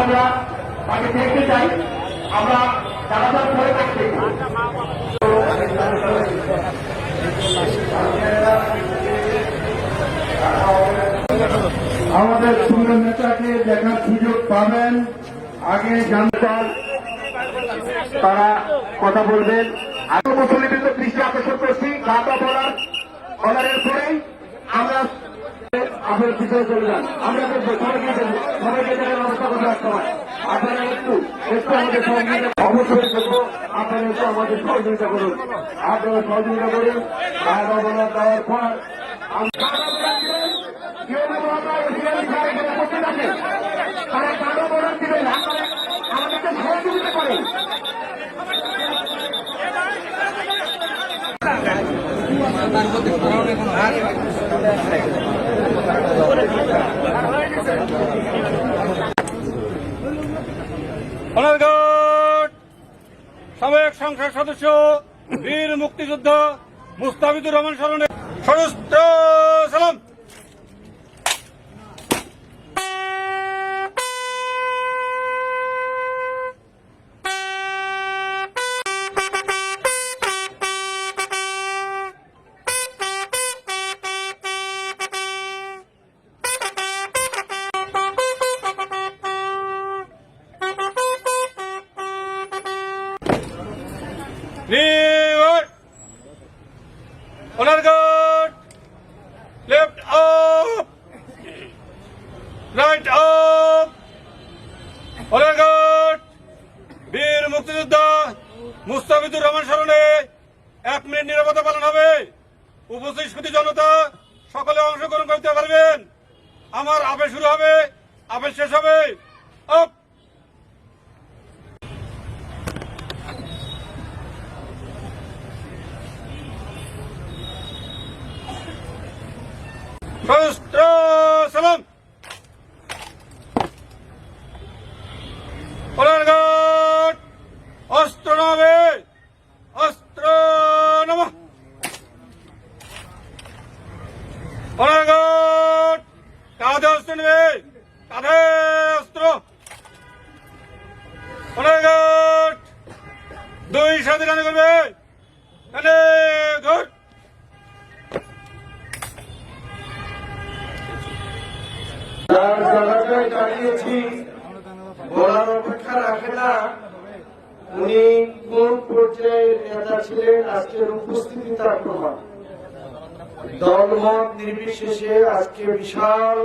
আমরা তাকে দেখতে চাই। আমরা জানাজার করে দেখতে আমাদের সুন্দর নেতাকে দেখার সুযোগ পাবেন। আগে জানতাম তারা কথা বলবেন। আগে মুসলিমদের দৃষ্টি আকর্ষণ করছি। গাঁদা বলার বলারের পরেই আমরা আপনার পিছনে চলে যান আমরা দেখব সবাইকে সবাইকে দেখার ব্যবস্থা করতে রাখতে হয় আপনারা একটু একটু আমাদের সহযোগিতা অবশ্যই দেখব আপনারা একটু আমাদের সহযোগিতা করুন। আপনারা সহযোগিতা করুন। গাঁদা বলার দেওয়ার পর তারা গাঁদা বলার দিবেন আমাদেরকে সদস্য বীর মুক্তিযুদ্ধ মুস্তাফিজুর রহমান স্মরণে সশস্ত্র নিরাপত্তা পালন হবে। উপস্থিত সুতি জনতা সকলে অংশগ্রহণ করতে পারবেন। আমার আবেশ শুরু হবে, আবেশ শেষ হবে। উনি কোন পর্যায়ের নেতা ছিলেন? আজকের উপস্থিতি তার প্রমাণ। দলমত নির্বিশেষে আজকে বিশাল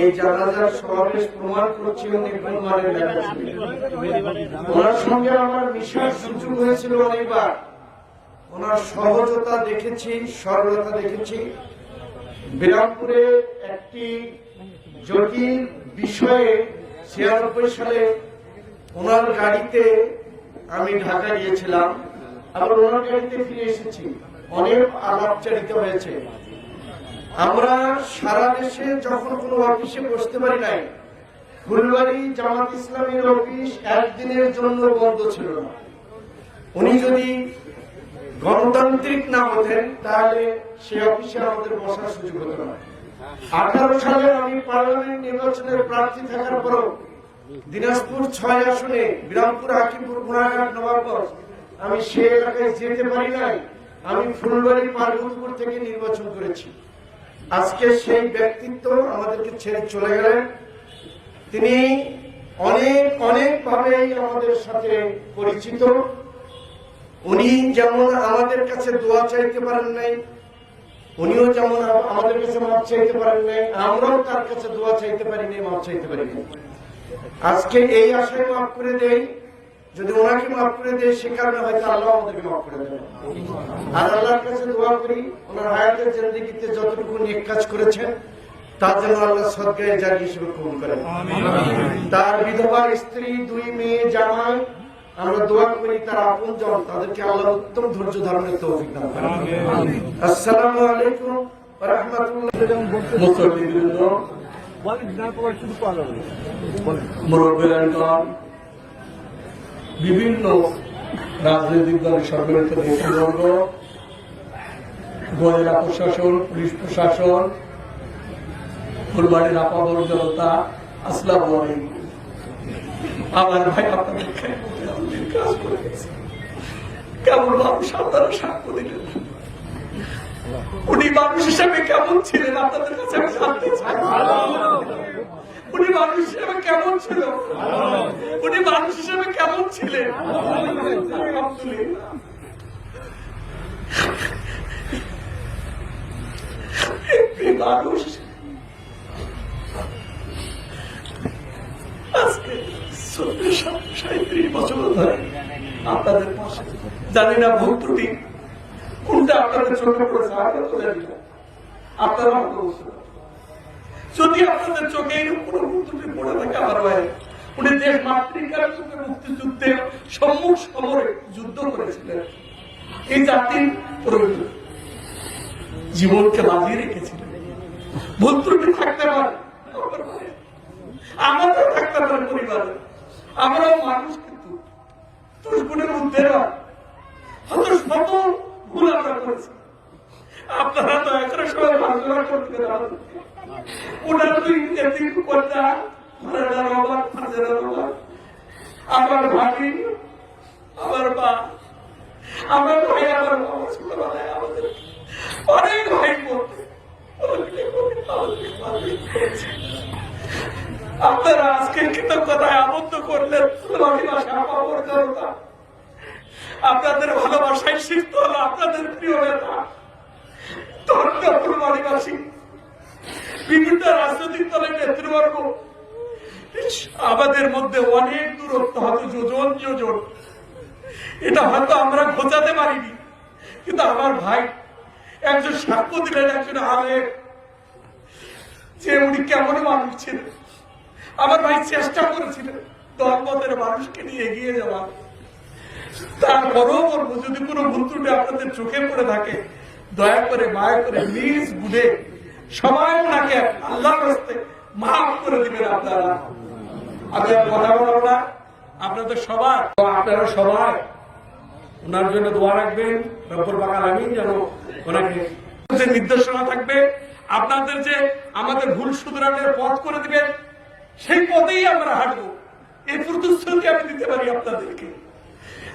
এই জানাজার সমাবেশ প্রমাণ করছে নেতা ছিলেন। ওনার সঙ্গে আমার বিশাল সুযোগ হয়েছিল অনেকবার। ওনার সহজতা দেখেছি, সরলতা দেখেছি। বিরামপুরে একটি জটিল বিষয়ে ছিয়ানব্বই সালে ওনার গাড়িতে আমি ঢাকা গিয়েছিলাম। আবার ওনার গাড়িতে ফিরে এসেছি। অনেক আলাপচারিত হয়েছে। আমরা সারা দেশে যখন কোনো অফিসে বসতে পারি নাই, ফুলবাড়ি জামাত ইসলামের অফিস একদিনের জন্য বন্ধ ছিল না। উনি যদি গণতান্ত্রিক না হতেন, তাহলে সে অফিসে আমাদের বসার সুযোগ হতো না। আঠারো সালে আমি পার্লামেন্ট নির্বাচনের প্রার্থী থাকার পরও দিনাজপুর ছয় আসনে বিরামপুর, হাকিমপুর গুণাঘাট নবাবগঞ্জ। আমি সে এলাকায় যেতে পারি নাই। আমি ফুলবাড়ি, পার্বতীপুর থেকে নির্বাচন করেছি। আজকে সেই ব্যক্তিত্ব আমাদেরকে ছেড়ে চলে গেলেন। তিনি অনেক অনেক ভাবেই আমাদের সাথে পরিচিত। উনি যেমন আমাদের কাছে দোয়া চাইতে পারেন নাই, উনিও যেমন আমাদের কাছে মাপ চাইতে পারেন নাই, আমরাও তার কাছে দোয়া চাইতে পারি নাই মাপ চাইতে পারি নাই আজকে এই আশায় মাফ করে দেই। যদি ওনাকে মাফ করে দেয় সে কারণে হয়তো আল্লাহ আমাদেরকে মাফ করে দেবে আর আল্লাহর কাছে দোয়া করি, ওনার হায়াতের জিন্দিগিতে যতটুকু নেক কাজ করেছেন, তার জন্য আল্লাহ জারি হিসেবে কবুল করেন। তার বিধবা স্ত্রী, দুই মেয়ে, জামাই, আমরা দোয়া করি, তার আপন জন, তাদেরকে আল্লাহ উত্তম ধৈর্য ধারণের আসসালামু আলাইকুম বিভিন্ন রাজনৈতিক দলের সম্মিলিত নেতৃবর্গ গোয়েন্দা প্রশাসন, পুলিশ প্রশাসন, ফুলবাড়ির আপামর জনতা আলাইকুম। আমার ভাই আপনাদের কাজ করে গেছে কেমন মানুষ আপনারা সাক্ষ্য দিলেন? উনি মানুষ হিসেবে কেমন ছিলেন? আপনাদের কাছে আমি জানতে চাই। উনি মানুষ হিসেবে কেমন ছিল? উনি মানুষ হিসেবে কেমন ছিলেন? আপনাদের জানি না ভুল কোনটা আপনাদের চোখে না বুঝতে যদি আপনাদের চোখে এরকম পড়ে থাকে আমার ভাই, উনি দেশ মাতৃকার চোখে মুক্তিযুদ্ধে সম্মুখ সমরে যুদ্ধ করেছিলেন, এই জাতির প্রয়োজন জীবনকে বাজিয়ে রেখেছিলেন। ভুল থাকতে পারে। আমারও থাকতে পারে পরিবারে, আমরাও মানুষ কিন্তু। দুর্গুণের মধ্যে নয় হয়তো আপনারা দয়া করে সবাই ভালোবাসা করতে দেন ওনার দুই এতিম কন্যা ফারেদা রহমান, ফাজেলা রহমান, আমার ভাবি আমার মা আমার ভাই আমার বাবা ছোটবেলায় আমাদের অনেক ভাই বলতে আপনারা আজকে কৃতজ্ঞতায় আবদ্ধ করলেন। আমার আপনাদের ভালোবাসায় সিদ্ধ হলো আপনাদের প্রিয় নেতা পারিনি। কিন্তু আমার ভাই একজন সাক্ষ্য দিলেন, একজন আবেগ যে উনি কেমন মানুষ ছিলেন। আমার ভাই চেষ্টা করেছিলেন দলমতের মানুষকে নিয়ে এগিয়ে যাওয়া তারপরেও যদি কোনো ভুল ত্রুটি আপনাদের চোখে পড়ে থাকে, দয়া করে মায়া করে নিজ বুঝে সবাই ওনাকে আল্লাহর মাফ করে দিবেন আপনারা। আমি কথা বলব না। আপনাদের সবার আপনারা সবাই ওনার জন্য দোয়া রাখবেন। যেন ওনাকে যে নির্দেশনা থাকবে, আপনাদের যে আমাদের ভুল শুধরানোর পথ করে দিবেন, সেই পথেই আমরা হাঁটবো। এই প্রতিশ্রুতি আমি দিতে পারি আপনাদেরকে।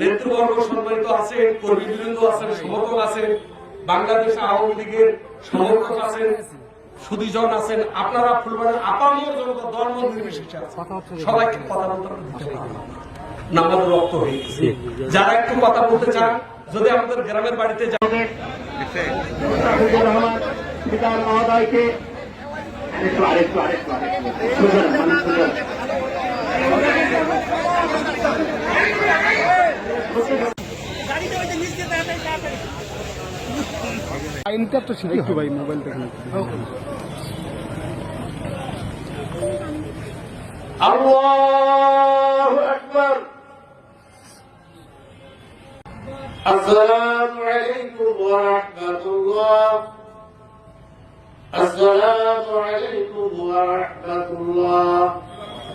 নেতৃবর্গ সম্মানিত আছে কর্মীবৃন্দ আছেন, সমর্থক আছেন, বাংলাদেশ আওয়ামী লীগের সমর্থক আছেন, সুদীজন আছেন, আপনারা ফুলবাড়ির আপামর জনতা নির্বিশেষে সবাইকে কথা বলতে দিতে পারব না। নামাজ রক্ত হয়ে গেছে। যারা একটু কথা বলতে চান, যদি আমাদের গ্রামের বাড়িতে মুস্তাফিজুর মহোদয়কে আরেকটু আরেকটু আরেকটু আরেকটু। সুজন মানে লাইনটা তো ছিল একটু ভাই মোবাইল দেখুন আল্লাহু আকবার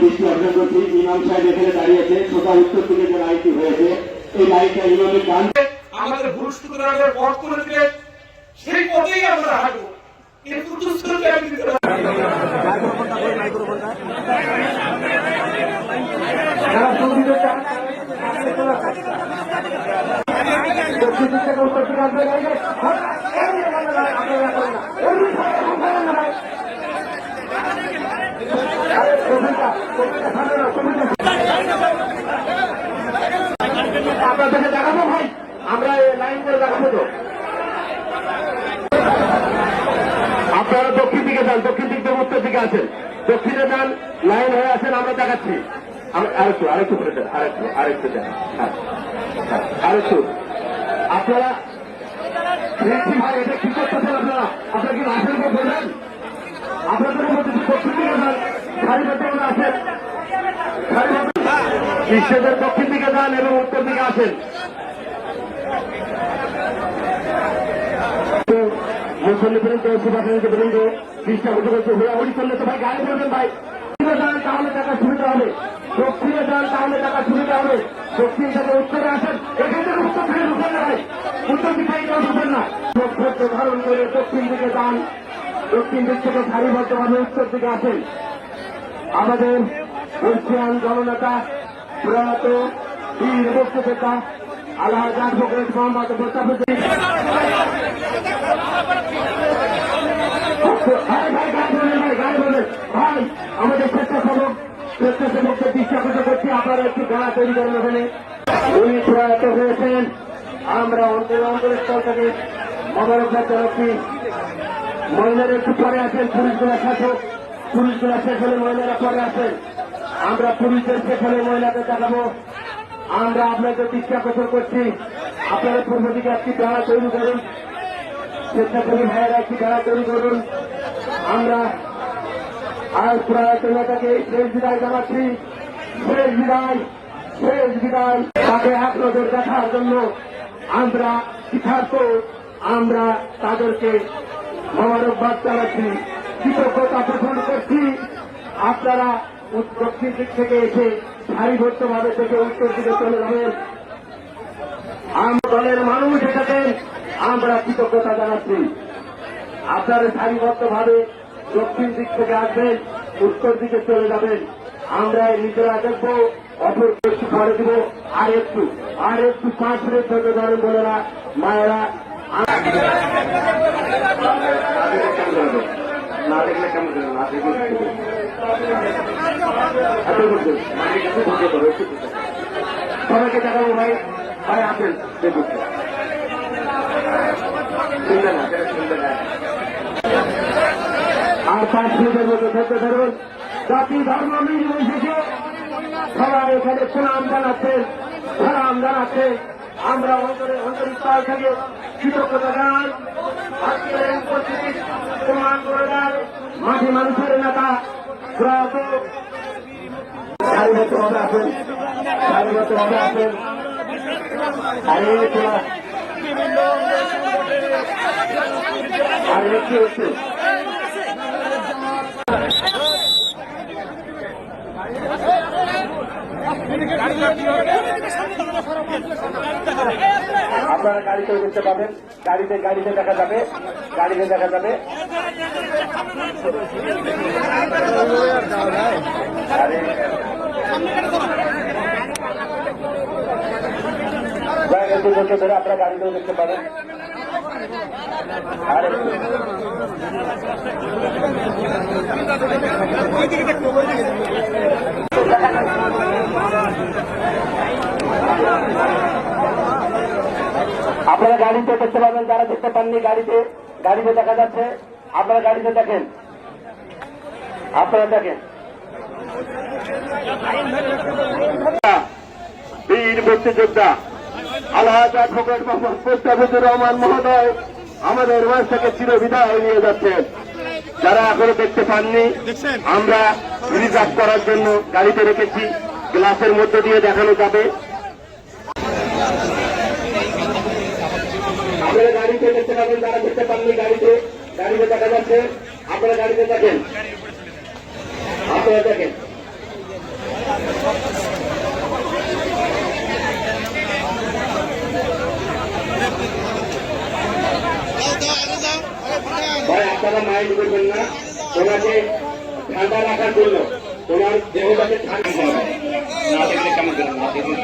দৃষ্টি অর্জন করছি ইমাম সাহেব এখানে দাঁড়িয়েছে সোজা উত্তর দিকে যে লাইনটি হয়েছে এই লাইনটা ইমামের ডান আমাদের শুধরানোর পথ করে সেই পথেই আমরা হাঁটবো। এই প্রতিশ্রুতি আমি দিতে পারি যারা সুবিধা চান দক্ষিণ দিক থেকে উত্তর দিকে আসবে গাড়ি। আপনারা করেন না। আপনাদেরকে দেখাবো ভাই আমরা লাইন করে দেখাবো তো আপনারা দক্ষিণ দিকে যান দক্ষিণ দিক থেকে উত্তর দিকে আছেন দক্ষিণে যান লাইন হয়ে আছেন আমরা দেখাচ্ছি। আরেকটু আরেকটু করে দেন আরেকটু আরেকটু দেন হ্যাঁ, হ্যাঁ, আরেকটু। আপনারা ভাই এটা কি করতেছেন আপনারা? আপনারা কি রাসের উপর বললেন আপনাদের মধ্যে দক্ষিণ দিকে যান করে বিশ্বের দক্ষিণ দিকে যান এবং উত্তর দিকে আসেন। মুসল্লি বৃন্দ সুভাষিনী বৃন্দ চেষ্টা করতে করতে হুড়াহুড়ি করলে তো ভাই গায়ে পড়বেন ভাই। যান তাহলে টাকা সুবিধা হবে। দক্ষিণে যান তাহলে টাকা সুবিধা হবে। দক্ষিণ থেকে উত্তরে আসেন। এখান থেকে উত্তর থেকে ঢুকেন না ভাই। উত্তর দিক থেকে কেউ ঢুকেন না। ধৈর্য ধারণ করে দক্ষিণ দিকে যান। দক্ষিণ দিক থেকে সারিবদ্ধভাবে উত্তর দিকে আসেন। আমাদের বর্ষিয়ান জননেতা প্রয়াত বীর মুক্তিযোদ্ধা আল্লাহ ফকরেশ মোহাম্মদ মোস্তাফিজুদ্দিন ভাই আমাদের স্বেচ্ছাসেবক স্বেচ্ছাসেবককে বিশ্বাস করছি আপনারা একটু গাড়া তৈরি করেন ওখানে উনি প্রয়াত হয়েছেন আমরা অন্তর অন্তরস্থল থেকে মোবারকবাদ জানাচ্ছি মহিলারা একটু পরে আছেন পুলিশগুলা শাসক শেষ হলে মহিলারা পরে আছেন আমরা শেষ হলে মহিলাদের দেখাবো। আমরা আপনাদের দীক্ষা আকর্ষণ করছি। আপনারা পূর্ব দিকে একটি বেড়া তৈরি করুন। স্বেচ্ছাসেবী ভাইয়েরা একটি বেড়া তৈরি করুন। আমরা আজ প্রয়াত নেতাকে শেষ বিদায় জানাচ্ছি। শেষ বিদায় শেষ বিদায়। তাকে এক নজর দেখার জন্য আমরা শিক্ষার্থ আমরা তাদেরকে মোবারকবাদ জানাচ্ছি। কৃতজ্ঞতা পোষণ করছি আপনারা দক্ষিণ দিক থেকে এসে সারিবদ্ধভাবে থেকে উত্তর দিকে চলে যাবেন। দলের মানুষ এসেছেন, আমরা কৃতজ্ঞতা জানাচ্ছি। আপনারা সারিবদ্ধভাবে দক্ষিণ দিক থেকে আসবেন, উত্তর দিকে চলে যাবেন। আমরা নিজেরা দেখব, অপর একটু পরে দিব। আর একটু আর একটু পাঁচ মিনিট ধরে ধরেন বলে না মায়েরা। না দেখলে কেমন করে না, দেখলে মানে। সবাইকে দেখাবো ভাই ভাই আসেন দেখুন আর পাঁচ মিনিটের মধ্যে ধরতে ধরুন জাতি, ধর্ম নির্বিশেষে সবাই এখানে সুনাম জানাচ্ছেন সালাম জানাচ্ছেন আমরা অন্তরে অন্তরিস্থল থেকে কৃতজ্ঞতা জানাই। আজকের উপস্থিতি মাঝে মানুষের নেতা কি আপনারা গাড়িতে দেখতে পাবেন। গাড়িতে গাড়িতে দেখা যাবে, গাড়িতে দেখা যাবে। আরে জায়গা ধরে আপনারা গাড়িতেও দেখতে পাবেন আপনারা গাড়িতে দেখতে পাবেন, যারা দেখতে পাননি গাড়িতে গাড়িতে দেখা যাচ্ছে। আপনারা গাড়িতে দেখেন। আপনারা দেখেন। বীর মুক্তিযোদ্ধা আলহাজ অ্যাডভোকেট মোহাম্মদ মুস্তাফিজুর রহমান মহোদয় আমাদের মাঝ থেকে চির বিদায় নিয়ে যাচ্ছেন। যারা এখনও দেখতে পাননি আমরা রিজার্ভ করার জন্য গাড়িতে রেখেছি। গ্লাসের মধ্যে দিয়ে দেখানো যাবে। গাড়িতে দেখতে পাবেন যারা দেখতে পাননি গাড়িতে। গাড়িতে দেখা যাচ্ছে আপনারা গাড়িতে দেখেন। আপনারা দেখেন। ভাই আপনারা মাইন্ড করবেন না। তোমাকে ঠান্ডা রাখার জন্য তোমার দেহটাকে ঠান্ডা হবে না দেখলে কেমন করে না দেখলে